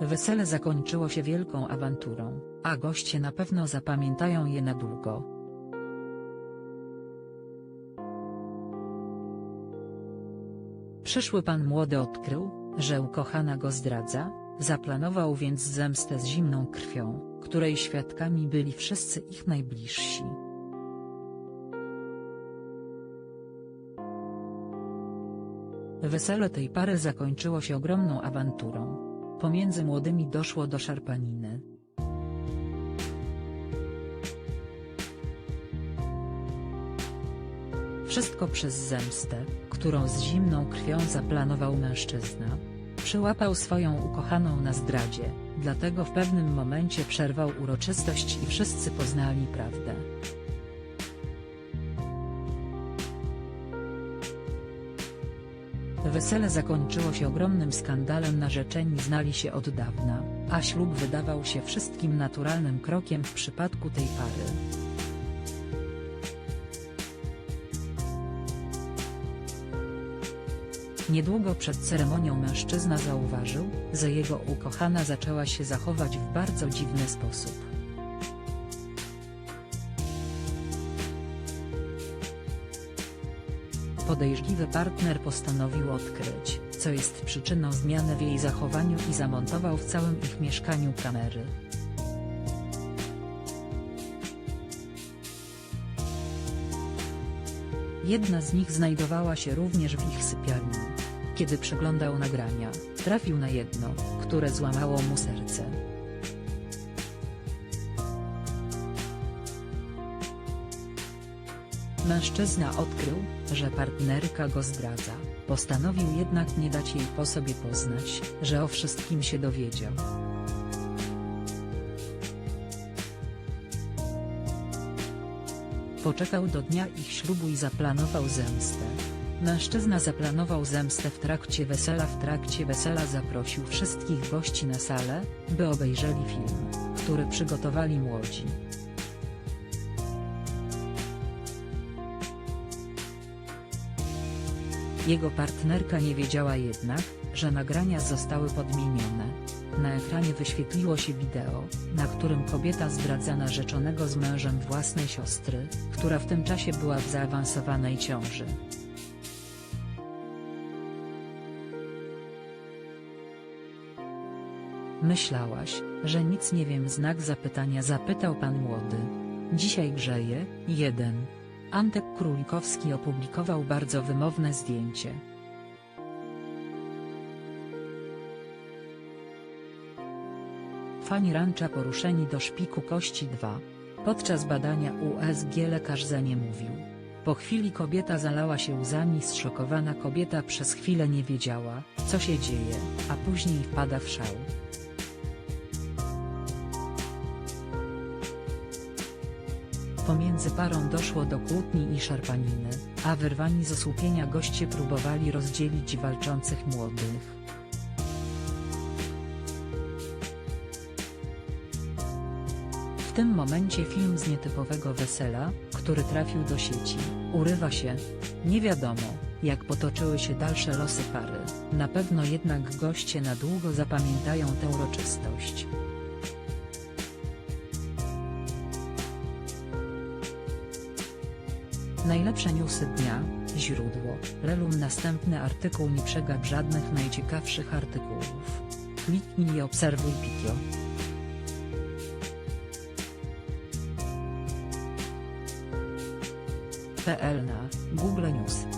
Wesele zakończyło się wielką awanturą, a goście na pewno zapamiętają je na długo. Przyszły pan młody odkrył, że ukochana go zdradza, zaplanował więc zemstę z zimną krwią, której świadkami byli wszyscy ich najbliżsi. Wesele tej pary zakończyło się ogromną awanturą. Pomiędzy młodymi doszło do szarpaniny. Wszystko przez zemstę, którą z zimną krwią zaplanował mężczyzna. Przyłapał swoją ukochaną na zdradzie, dlatego w pewnym momencie przerwał uroczystość i wszyscy poznali prawdę. Wesele zakończyło się ogromnym skandalem narzeczeni znali się od dawna, a ślub wydawał się wszystkim naturalnym krokiem w przypadku tej pary. Niedługo przed ceremonią mężczyzna zauważył, że jego ukochana zaczęła się zachować w bardzo dziwny sposób. Podejrzliwy partner postanowił odkryć, co jest przyczyną zmiany w jej zachowaniu i zamontował w całym ich mieszkaniu kamery. Jedna z nich znajdowała się również w ich sypialni. Kiedy przeglądał nagrania, trafił na jedno, które złamało mu serce. Mężczyzna odkrył, że partnerka go zdradza, postanowił jednak nie dać jej po sobie poznać, że o wszystkim się dowiedział. Poczekał do dnia ich ślubu i zaplanował zemstę. Mężczyzna zaplanował zemstę w trakcie wesela. W trakcie wesela zaprosił wszystkich gości na salę, by obejrzeli film, który przygotowali młodzi. Jego partnerka nie wiedziała jednak, że nagrania zostały podmienione. Na ekranie wyświetliło się wideo, na którym kobieta zdradza narzeczonego z mężem własnej siostry, która w tym czasie była w zaawansowanej ciąży. Myślałaś, że nic nie wiem znak zapytania zapytał pan młody. Dzisiaj grzeje, jeden. Antek Królikowski opublikował bardzo wymowne zdjęcie. Fani rancza poruszeni do szpiku kości 2. Podczas badania USG lekarz za nie mówił. Po chwili kobieta zalała się łzami zszokowana kobieta przez chwilę nie wiedziała, co się dzieje, a później wpada w szał. Pomiędzy parą doszło do kłótni i szarpaniny, a wyrwani z osłupienia goście próbowali rozdzielić walczących młodych. W tym momencie film z nietypowego wesela, który trafił do sieci, urywa się. Nie wiadomo, jak potoczyły się dalsze losy pary, na pewno jednak goście na długo zapamiętają tę uroczystość. Najlepsze newsy dnia, źródło, Relum Następny artykuł nie przegap żadnych najciekawszych artykułów. Kliknij i obserwuj Pikio. PL na Google News